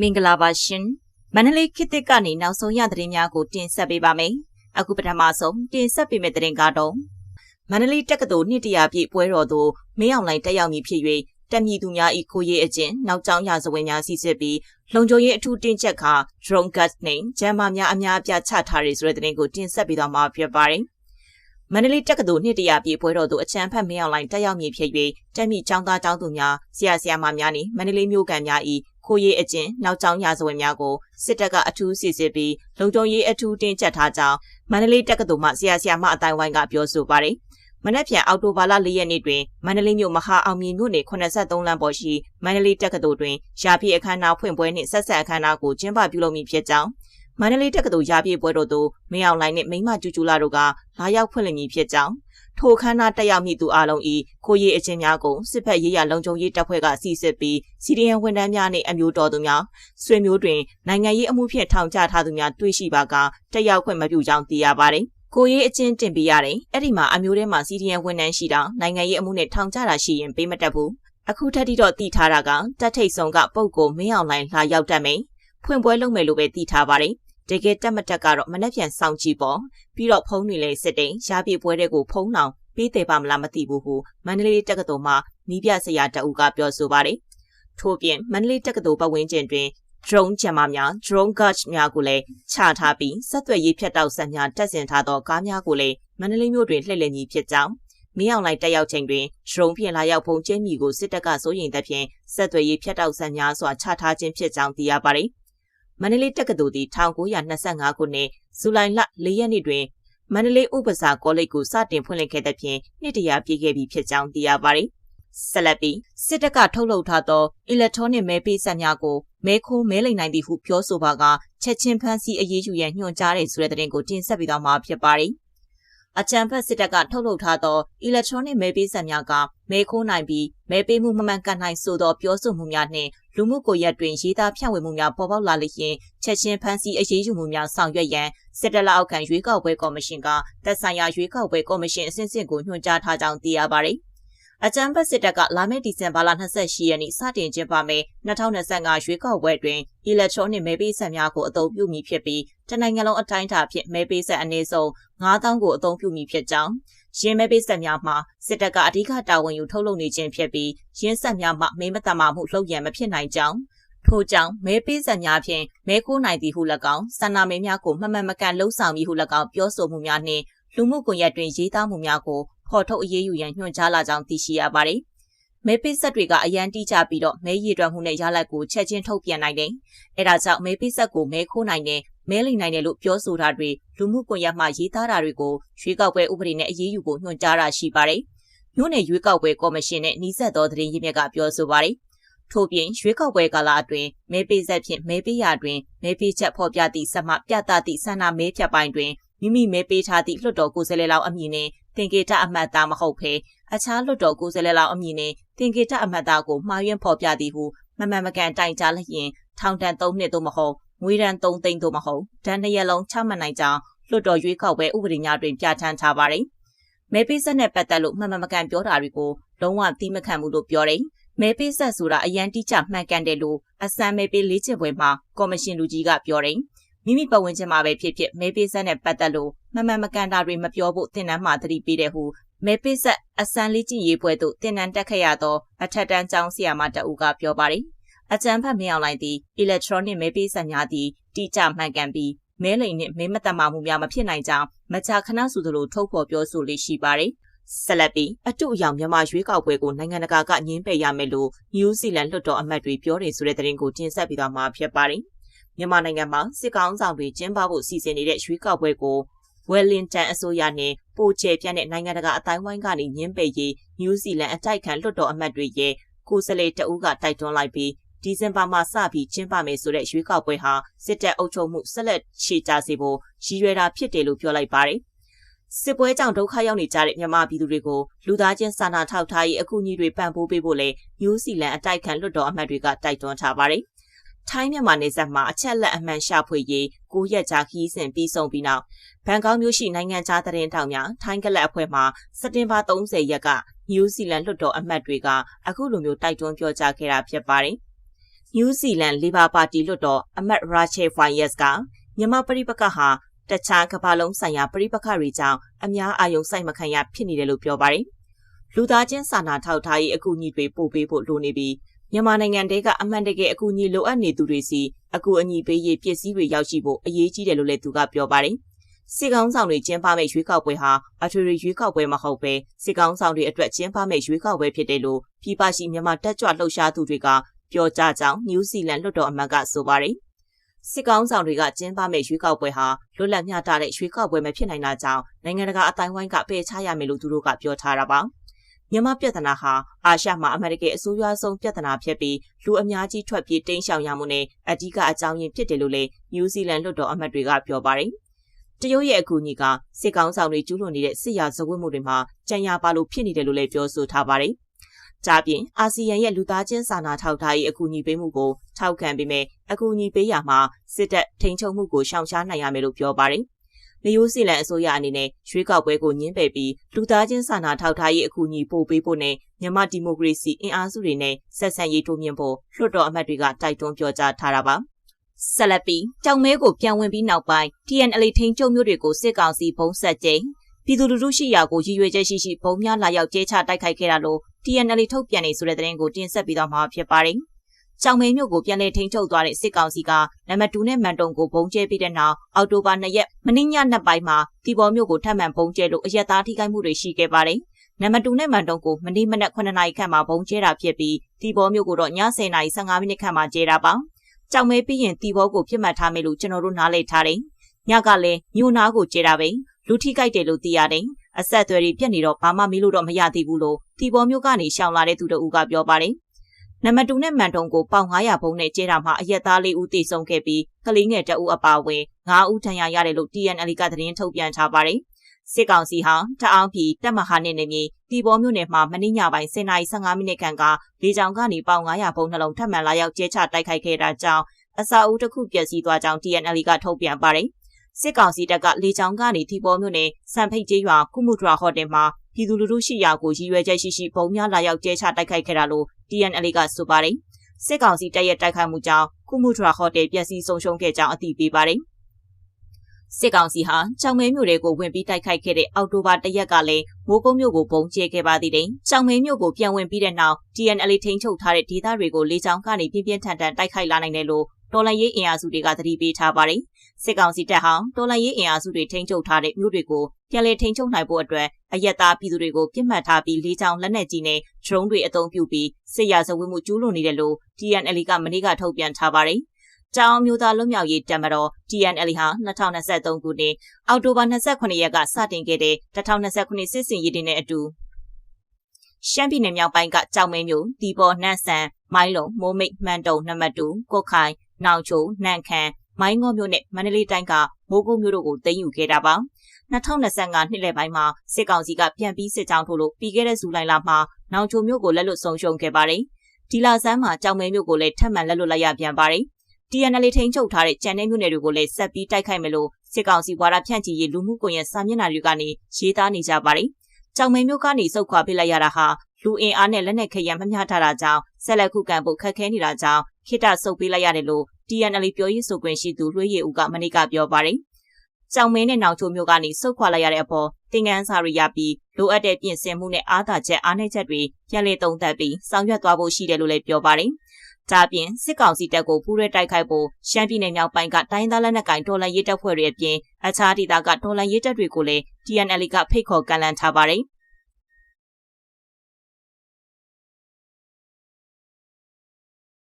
မင်္ဂလာပါရှင်မန္တလေးခေတ်သစ်ကနေနောက်ဆုံးရသတင်းများကိုတင်ဆက်ပေးပါမယ်အခုပထမဆုံးတင်ဆက်ပေးမယ့်သတင်းကတော့မန္တလေးတက္ကသိုလ်နှစ်တရာပြည့်ပွဲတော်သို့မင်းအောင်လှိုင်တက်ရောက်မည်ဖြစ်၍တက်မြည်သူများဤကိုရေးအကျင့်နောက်ကျောင်းရာဇဝင်များစီစစ်ပြီးလုံခြုံရေးအထူးတင်ချက်ခါ drone gas နဲ့ဂျမ်မာများအများအပြားချထားရဆိုတဲ့သတင်းကိုတင်ဆက်ပေးသွားမှာဖြစ်ပါတယ် မန္တလေးတက္ကသိုလ်နှစ်တရာပြည့်ပွဲတော်သို့အချမ်းဖတ်မင်းအောင်လှိုင်တက်ရောက်မည်ဖြစ်၍တက်မြည်ကျောင်းသားကျောင်းသူများဆရာဆရာမများနှင့်မန္တလေးမြို့ကန်များဤခိုးရေးအကျင့်နောက်ကျောင်းရာဇဝင်များကိုစစ်တပ်ကအထူးစစ်ဆေးပြီးလုံခြုံရေးအထူးတင်းကျပ်ထားကြောင်းမန္တလေးတက္ကသိုလ်မှဆရာဆရာမအတိုင်းဝိုင်းကပြောဆိုပါတယ်။မနက်ဖြန်အောက်တိုဘာလ၄ရက်နေ့တွင်မန္တလေးမြို့မဟာအောင်မြင်မြို့နယ်83လမ်းပေါ်ရှိမန္တလေးတက္ကသိုလ်တွင်ရာပြည့်အခမ်းအနားဖွင့်ပွဲနှင့်ဆက်ဆက်အခမ်းအနားကိုကျင်းပပြုလုပ်မည်ဖြစ်ကြောင်း မန္တလေးတက္ကသိုလ်ရာပြည့်ပွဲတော်သို့မင်းအောင်လိုင်းနှင့်မိမကျူကျူလာတို့ကလာရောက်ဖွင့်လှစ်မည်ဖြစ်ကြောင်းထိုခန်းနာတက်ရောက်မိသူအလုံးဤခိုးရီအချင်းများကိုစစ်ဖက်ရေးရလုံခြုံရေးတပ်ဖွဲ့ကစီစစ်ပြီးစီဒီအန်ဝန်ထမ်းများနှင့်အမျိုးတော်သူများဆွေမျိုးတွင်နိုင်ငံရေးအမှုဖြင့်ထောင်ချထားသူများတွေ့ရှိပါကတက်ရောက်ခွင့်မပြုကြောင်းသိရပါတယ်။ကိုရေးအချင်းတင်ပြရတယ်။အဲ့ဒီမှာအမျိုးထဲမှာစီဒီအန်ဝန်ထမ်းရှိတာနိုင်ငံရေးအမှုနဲ့ထောင်ချတာရှိရင်ပေးမတက်ဘူး။အခုထက်ထိတော့တည်ထားတာကတက်ထိတ်ဆုံးကပုံကိုမင်းအောင်လိုင်းလာရောက်တတ်မယ်။ဖွင့်ပွဲလုပ်မယ်လို့ပဲတည်ထားပါတယ်။ တကယ်တက်မတက်ကတော့မနှက်ပြန်စောင့်ကြည့်ပေါ့ပြီးတော့ဖုန်းတွေလည်းစစ်တယ်ရှားပြေပွဲတဲ့ကိုဖုန်းအောင်ပေးတယ်ပါမလားမသိဘူးဟုမန္တလေးတက္ကသိုလ်မှနီးပြဆရာတအူးကပြောဆိုပါတယ်။ထို့ပြင်မန္တလေးတက္ကသိုလ်ပတ်ဝန်းကျင်တွင် drone ဂျမများ drone guard များကိုလည်းချထားပြီးဆက်သွယ်ရေးဖြတ်တောက်ဆက်များတက်ဆင်ထားသောကားများကိုလည်းမန္တလေးမြို့တွင်လှည့်လည်မည်ဖြစ်ကြောင်းမင်းအောင်လိုက်တက်ရောက်ချိန်တွင် drone ဖြင့်လာရောက်ဖုံကျင်းမိကိုစစ်တပ်ကစိုးရိမ်တဲ့ဖြင့်ဆက်သွယ်ရေးဖြတ်တောက်ဆက်များစွာချထားခြင်းဖြစ်ကြောင်းသိရပါတယ်။ မန္တလေးတက္ကသိုလ်သည်1925ခုနှစ်ဇူလိုင်လ4ရက်နေ့တွင်မန္တလေးဥပစာကောလိပ်ကိုစတင်ဖွင့်လှစ်ခဲ့တဲ့ဖြင့်နှစ်တရာပြည့်ခဲ့ပြီဖြစ်ကြောင်းသိရပါတယ်။ဆက်လက်ပြီးစစ်တပ်ကထုတ်လုပ်ထားသောအီလက်ထရောနစ်မဲပေးဆက်များကိုမဲခိုးမဲလိမ်နိုင်သည်ဟုပြောဆိုပါကချက်ချင်းဖမ်းဆီးအရေးယူရန်ညွှန်ကြားတဲ့ဆိုတဲ့သတင်းကိုတင်ဆက်ပေးသွားမှာဖြစ်ပါတယ်။ အကြံဖက်စစ်တပ်ကထုတ်လုပ်ထားသော electronic မဲပေးဆက်များကမဲခိုးနိုင်ပြီးမဲပေးမှုမမှန်ကန်နိုင်ဆိုသောပြောဆိုမှုများနှင့်လူမှုကွန်ရက်တွင်ရေးသားဖြန့်ဝေမှုများပေါ်ပေါက်လာလျင်ချက်ချင်းဖမ်းဆီးအရေးယူမှုများဆောင်ရွက်ရန်စစ်တပ်လက်အောက်ခံရွေးကောက်ပွဲကော်မရှင်ကသက်ဆိုင်ရာရွေးကောက်ပွဲကော်မရှင်အဆင့်ဆင့်ကိုညွှန်ကြားထားကြောင်းသိရပါသည် အကြံဖက်စစ်တပ်ကလာမယ့်ဒီဇင်ဘာလ28ရက်နေ့စတင်ကျင်းပမယ့်2025ရွေးကောက်ပွဲတွင် electronic မဲပေးဆက်များကိုအသုံးပြုမည်ဖြစ်ပြီးတနိုင်ငံလုံးအတိုင်းအတာဖြင့်မဲပေးဆက်အနည်းဆုံး9000ကိုအသုံးပြုမည်ဖြစ်ကြောင်းရင်းမဲပေးဆက်များမှာစစ်တပ်ကအဓိကတာဝန်ယူထုတ်လုပ်နေခြင်းဖြစ်ပြီးရင်းဆက်များမှမဲမတမာမှုလှုပ်ရံမဖြစ်နိုင်ကြောင်းထို့ကြောင့်မဲပေးဆက်များဖြင့်မဲခိုးနိုင်သည်ဟု၎င်းဆန္ဒမဲများကိုမမှန်မကန်လှုံ့ဆော်မည်ဟု၎င်းပြောဆိုမှုများနှင့်လူမှုကွန်ရက်တွင်ရေးသားမှုများကို ဖော်ထုတ်အရေးယူရန်ညွှန်ကြားလာကြောင်းသိရှိရပါတယ်။မဲပေးဆက်တွေကအရန်တိကျပြီးတော့မဲရည်တွက်မှုနဲ့ရလဒ်ကိုချက်ချင်းထုတ်ပြန်နိုင်တယ်။အဲဒါကြောင့်မဲပေးဆက်ကိုမဲခိုးနိုင်တဲ့မဲလိမ်နိုင်တယ်လို့ပြောဆိုတာတွေလူမှုကွန်ရက်မှာရေးသားတာတွေကိုရွေးကောက်ပွဲဥပဒေနဲ့အရေးယူဖို့ညွှန်ကြားတာရှိပါတယ်။မြို့နယ်ရွေးကောက်ပွဲကော်မရှင်နဲ့နှီးဆက်သောသတင်းရင်းမြစ်ကပြောဆိုပါတယ်။ထို့ပြင်ရွေးကောက်ပွဲကာလအတွင်းမဲပေးဆက်ဖြင့်မဲပေးရာတွင်မဲပေးချက်ဖော်ပြသည့်စမှပြသသည့်ဆန္ဒမဲဖြတ်ပိုင်းတွင်မိမိမဲပေးထားသည့်လွှတ်တော်ကိုယ်စားလှယ်လောက်အမည်နဲ့ သင်္ကေတအမှတ်သားမဟုတ်ဘဲအခြားလွှတ်တော်ကိုယ်စားလှယ်လောက်အမည်နဲ့သင်္ကေတအမှတ်သားကိုမှားယွင်းဖော်ပြသည်ဟုမမှန်မကန်တိုင်ကြားလျင်ထောင်ဒဏ်၃နှစ်သို့မဟုတ်ငွေဒဏ်၃သိန်းသို့မဟုတ်ဒဏ်နှစ်ရက်လုံးချမှတ်နိုင်ကြောင်းလွှတ်တော်ရွေးကောက်ပွဲဥပဒေများတွင်ပြဋ္ဌာန်းထားပါတယ်။မဲပေးဆက်နဲ့ပတ်သက်လို့မှန်မှန်မကန်ပြောတာတွေကိုလုံးဝသီးမခံဘူးလို့ပြောတယ်။မဲပေးဆက်ဆိုတာအရန်တိကျမှန်ကန်တယ်လို့အစမ်းမဲပေးလေးချက်ပွဲမှာကော်မရှင်လူကြီးကပြောတယ်။မိမိပတ်ဝန်းကျင်မှာပဲဖြစ်ဖြစ်မဲပေးဆက်နဲ့ပတ်သက်လို့ မမှန်မကန်တာတွေမပြောဖို့တင်နန်းမှာသတိပေးတဲ့ဟုမဲပေးဆက်အစမ်းလေးကျင့်ရေးပွဲသို့တင်နန်းတက်ခဲ့ရသောအထက်တန်းကျောင်းဆရာမတအူကပြောပါတယ်။အကြံဖတ်မင်းအောင်လိုက်သည့် electronic မဲပေးဆက်များသည့်တိကျမှန်ကန်ပြီးမဲလိန်နှင့်မဲမတမာမှုများမဖြစ်နိုင်ကြောင်းမကြာခဏဆိုသလိုထုတ်ဖော်ပြောဆိုလေးရှိပါတယ်။ဆက်လက်ပြီးအတုအယောင်မြန်မာရွေးကောက်ပွဲကိုနိုင်ငံတကာကညှင်းပယ်ရမယ်လို့နယူးဇီလန်လွှတ်တော်အမတ်တွေပြောနေဆိုတဲ့သတင်းကိုတင်ဆက်ပြီးတော့မှာဖြစ်ပါတယ်။မြန်မာနိုင်ငံမှာစစ်ကောင်ဆောင်တွေကျင်းပဖို့စီစဉ်နေတဲ့ရွေးကောက်ပွဲကို ဝယ်လင်တန်အစိုးရနဲ့ပိုချေပြန့်တဲ့နိုင်ငံတကာအတိုင်းဝိုင်းကနေညှင်းပယ်ရေးနယူးဇီလန်အတိုက်ခံလွှတ်တော်အမတ်တွေရဲ့ကိုယ်စားလှယ်တအုပ်ကတိုက်တွန်းလိုက်ပြီးဒီဇင်ဘာမှာစပြီးကျင်းပမယ်ဆိုတဲ့ရွေးကောက်ပွဲဟာစစ်တပ်အုပ်ချုပ်မှုဆက်လက်ရှေ့ကျစေဖို့ရည်ရွယ်တာဖြစ်တယ်လို့ပြောလိုက်ပါတယ်။စစ်ပွဲကြောင့်ဒုက္ခရောက်နေကြတဲ့မြန်မာပြည်သူတွေကိုလူသားချင်းစာနာထောက်ထားရေးအကူအညီတွေပံ့ပိုးပေးဖို့လည်းနယူးဇီလန်အတိုက်ခံလွှတ်တော်အမတ်တွေကတိုက်တွန်းထားပါတယ်။ ထိုင်းမြန်မာနယ်စပ်မှာအချက်လက်အမှန်ရှာဖွေရေးကိုရက်ကြာခီးစဉ်ပြီးဆုံးပြီးနောက်ဘန်ကောက်မြို့ရှိနိုင်ငံခြားသတင်းတောင်များထိုင်းကလပ်အဖွဲ့မှစက်တင်ဘာ30ရက်ကနယူးဇီလန်လွှတ်တော်အမတ်တွေကအခုလိုမျိုးတိုက်တွန်းပြောကြားခဲ့တာဖြစ်ပါတယ်။နယူးဇီလန်လီဘာပါတီလွှတ်တော်အမတ်ရာချေဖိုင်ယက်စ်ကမြန်မာပြည်ပကဟာတခြားကမ္ဘာလုံးဆိုင်ရာပြည်ပခတွေကြောင့်အများအာရုံစိုက်မခံရဖြစ်နေတယ်လို့ပြောပါတယ်။လူသားချင်းစာနာထောက်ထားရေးအကူအညီတွေပို့ပေးဖို့လိုနေပြီး မြန်မာနိုင်ငံတဲကအမှန်တကယ်အကူအညီလိုအပ်နေသူတွေစီအကူအညီပေးရေးပစ္စည်းတွေရောက်ရှိဖို့အရေးကြီးတယ်လို့လည်းသူကပြောပါတယ်။စစ်ကောင်းဆောင်တွေကျင်းပမဲ့ရွေးကောက်ပွဲဟာအထွေထွေရွေးကောက်ပွဲမဟုတ်ပဲစစ်ကောင်းဆောင်တွေအတွက်ကျင်းပမဲ့ရွေးကောက်ပွဲဖြစ်တယ်လို့ပြည်ပရှိမြန်မာတက်ကြွလှုပ်ရှားသူတွေကပြောကြားကြောင်းနယူးဇီလန်လွှတ်တော်အမတ်ကဆိုပါတယ်။စစ်ကောင်းဆောင်တွေကကျင်းပမဲ့ရွေးကောက်ပွဲဟာလွတ်လပ်မျှတတဲ့ရွေးကောက်ပွဲမဖြစ်နိုင်တာကြောင့်နိုင်ငံတကာအတိုင်းဝိုင်းကပယ်ချရမယ်လို့သူတို့ကပြောထားတာပါ။ မြန်မာပြဿနာဟာအာရှမှာအမေရိကန်အစိုးရဆုံးပြဿနာဖြစ်ပြီးလူအများကြီးထွက်ပြေးတိမ်းရှောင်ရမှုနဲ့အဓိကအကြောင်းရင်းဖြစ်တယ်လို့လည်းနယူးဇီလန်လွှတ်တော်အမတ်တွေကပြောပါတယ်။တရုတ်ရဲ့အကူအညီကစစ်ကောင်းဆောင်တွေကျူးလွန်နေတဲ့စစ်ရာဇဝတ်မှုတွေမှာကြံရပါလို့ဖြစ်နေတယ်လို့လည်းပြောဆိုထားပါတယ်။ကြပြင်အာဆီယံရဲ့လူသားချင်းစာနာထောက်ထားရေးအကူအညီပေးမှုကိုထောက်ခံပြီးမြဲအကူအညီပေးရမှာစစ်တပ်ထိန်းချုပ်မှုကိုရှောင်ရှားနိုင်ရမယ်လို့ပြောပါတယ်။ နယူးဇီလန်အစိုးရအနေနဲ့ရွေးကောက်ပွဲကိုညှင်းပယ်ပြီးလူသားချင်းစာနာထောက်ထားရေးအကူအညီပို့ပေးဖို့နဲ့မြန်မာဒီမိုကရေစီအင်အားစုတွေနဲ့ဆက်ဆံရေးတိုးမြှင့်ဖို့လွှတ်တော်အမတ်တွေကတိုက်တွန်းပြောကြားထားတာပါ။ဆက်လက်ပြီးကြောင်မဲကိုပြန်ဝင်ပြီးနောက်ပိုင်း TNL ထိန်ချုပ်မျိုးတွေကိုစစ်ကောင်စီဘုံဆက်ကျင်းပြည်သူလူထုရှိရာကိုရည်ရွယ်ချက်ရှိရှိဘုံများလာရောက်ကျဲချတိုက်ခိုက်ခဲ့တာလို့ TNL ထုတ်ပြန်နေဆိုတဲ့သတင်းကိုတင်ဆက်ပြီးတော့မှာဖြစ်ပါတယ်။ ကြောင်မဲမြို့ကိုပြန်လည်ထိန်းချုပ်သွားတဲ့စစ်ကောင်စီကနံပါတ်2နဲ့မန်တုံကိုဘုံကျဲပြီးတဲ့နောက်အောက်တိုဘာ2ရက်မနေ့ညနေပိုင်းမှာတီဘော်မြို့ကိုထပ်မံဘုံကျဲလို့အရက်သားထိခိုက်မှုတွေရှိခဲ့ပါတယ်။နံပါတ်2နဲ့မန်တုံကိုမနေ့မနက်9နာရီခန့်မှာဘုံကျဲတာဖြစ်ပြီးတီဘော်မြို့ကိုတော့ည10နာရီ15မိနစ်ခန့်မှာကျဲတာပါ။ကြောင်မဲပြီးရင်တီဘော်ကိုပြစ်မှတ်ထားမယ်လို့ကျွန်တော်တို့နားလည်ထားတယ်။ညကလည်းမြို့နာကိုကျဲတာပဲလူထိခိုက်တယ်လို့သိရတယ်။အဆက်အသွယ်တွေပြက်နေတော့ဘာမှမလို့တော့မရသေးဘူးလို့တီဘော်မြို့ကနေရှောင်လာတဲ့သူတို့ကပြောပါတယ်။ နံပါတ်2နဲ့မန်တုံကိုပေါင်900ဘုံနဲ့ကျဲတာမှာအရက်သားလေးဦးသေဆုံးခဲ့ပြီးကလေးငယ်တအုပ်အပါအဝင်9ဦးထဏ်ရာရတယ်လို့ TNL ကသတင်းထုတ်ပြန်ထားပါတယ်။စစ်ကောင်စီဟာတအောင်းပြည်တပ်မဟာနဲ့နေမြေတီဘောမြို့နယ်မှာမနေ့ညပိုင်း10:15မိနစ်ခန့်ကလေကြောင်းကနေပေါင်900ဘုံနှလုံးထပ်မံလာရောက်ကျဲချတိုက်ခိုက်ခဲ့တာကြောင့်အစာအုပ်တစ်ခုပျက်စီးသွားကြောင်း TNL ကထုတ်ပြန်ပါတယ်။စစ်ကောင်စီတပ်ကလေကြောင်းကနေတီဘောမြို့နယ်စံဖိတ်ကျေးရွာကုမှုဒရာဟိုတယ်မှာပြည်သူလူထုရှိရာကိုရည်ရွယ်ချက်ရှိရှိပုံများလာရောက်ကျဲချတိုက်ခိုက်ခဲ့တာလို့ TNL ကဆိုပါတယ်။စစ်ကောင်စီတပ်ရဲ့တိုက်ခိုက်မှုကြောင့်ကုမှုဒရာဟိုတယ်ပျက်စီးဆုံးရှုံးခဲ့ကြောင်းအသိပေးပါတယ်။စစ်ကောင်စီဟာကြောင်မဲမြို့တွေကိုဝင်ပြီးတိုက်ခိုက်ခဲ့တဲ့အောက်တိုဘာတရက်ကလည်းမိုးကုန်းမြို့ကိုပုံကျဲခဲ့ပါသေးတယ်။ကြောင်မဲမြို့ကိုပြန်ဝင်ပြီးတဲ့နောက် TNL ထိန်းချုပ်ထားတဲ့ဒေသတွေကိုလေကြောင်းကနေပြင်းပြင်းထန်ထန်တိုက်ခိုက်လာနိုင်တယ်လို့တော်လန်ရေးအင်အားစုတွေကသတိပေးထားပါတယ်။ စစ်ကောင်စီတပ်ဟာတော်လန်ရေးအင်အားစုတွေထိန်းချုပ်ထားတဲ့မြို့တွေကိုပြန်လည်ထိန်းချုပ်နိုင်ဖို့အတွက်အယက်သားပြည်သူတွေကိုပြစ်မှတ်ထားပြီးလေးချောင်းလက်နက်ကြီးနဲ့ဒရုန်းတွေအသုံးပြုပြီးစစ်ရာဇဝတ်မှုကျူးလွန်နေတယ်လို့ TNL ကမနေ့ကထုတ်ပြန်ထားပါတယ်။တောင်မျိုးသားလွတ်မြောက်ရေးတပ်မတော် TNL ဟာ2023ခုနှစ်အောက်တိုဘာ29ရက်ကစတင်ခဲ့တဲ့2029စစ်စင်ရေးတင်တဲ့အတူရှမ်းပြည်နယ်မြောက်ပိုင်းကကြောင်မဲမျိုးတီဘော်နှန့်ဆန်မိုင်းလုံမိုးမိတ်မှန်တုံနံပါတ်2ကုတ်ခိုင်နောင်ချိုနှန့်ခမ်း မိုင်းငေါမြို့နဲ့မန္တလေးတိုင်းကမိုးကုတ်မြို့တို့ကိုသိမ်းယူခဲ့တာပါ2025နှစ်လယ်ပိုင်းမှာစစ်ကောင်စီကပြန်ပြီးစစ်ကြောင်းထိုးလို့ပြီးခဲ့တဲ့ဇူလိုင်လမှာနောင်ချိုမြို့ကိုလက်လွတ်ဆုံးရှုံးခဲ့ပါတယ်ဒီလဆန်းမှာကြောင်မဲမြို့ကိုလည်းထပ်မံလက်လွတ်လိုက်ရပြန်ပါတယ် TNL ထိန်းချုပ်ထားတဲ့ကြံတဲ့မြို့နယ်တွေကိုလည်းဆက်ပြီးတိုက်ခိုက်မယ်လို့စစ်ကောင်စီဝါဒဖြန့်ချီရေးလူမှုကွန်ရက်စာမျက်နှာတွေကနေရေးသားနေကြပါတယ်။ကြောင်မဲမြို့ကနေစုတ်ခွာပစ်လိုက်ရတာဟာလူအင်အားနဲ့လက်နက်ခဲယမ်းမမျှထားတာကြောင့်ဆက်လက်ခုခံဖို့ခက်ခဲနေတာကြောင့်ခိတဆုတ်ပေးလိုက်ရတယ်လို့ TNL ပြောရေးဆိုခွင့်ရှိသူလွှေးရည်ဦးကမနေ့ကပြောပါတယ်။ကြောင်မင်းနဲ့နောင်ချိုမျိုးကနေစုတ်ခွာလိုက်ရတဲ့အပေါ်တင်ငန်းစာတွေရပြီးလိုအပ်တဲ့ပြင်ဆင်မှုနဲ့အားသာချက်အားနည်းချက်တွေပြန်လည်သုံးသပ်ပြီးဆောင်ရွက်သွားဖို့ရှိတယ်လို့လည်းပြောပါတယ်။ဒါပြင်စစ်ကောင်စီတပ်ကိုပူးရဲတိုက်ခိုက်ဖို့ရှမ်းပြည်နယ်မြောက်ပိုင်းကတိုင်းသားလက်နက်ကိုင်တော်လှန်ရေးတပ်ဖွဲ့တွေအပြင်အခြားဒေသကတော်လှန်ရေးတပ်တွေကိုလည်း TNL ကဖိတ်ခေါ်ကန့်လန့်ထားပါတယ်။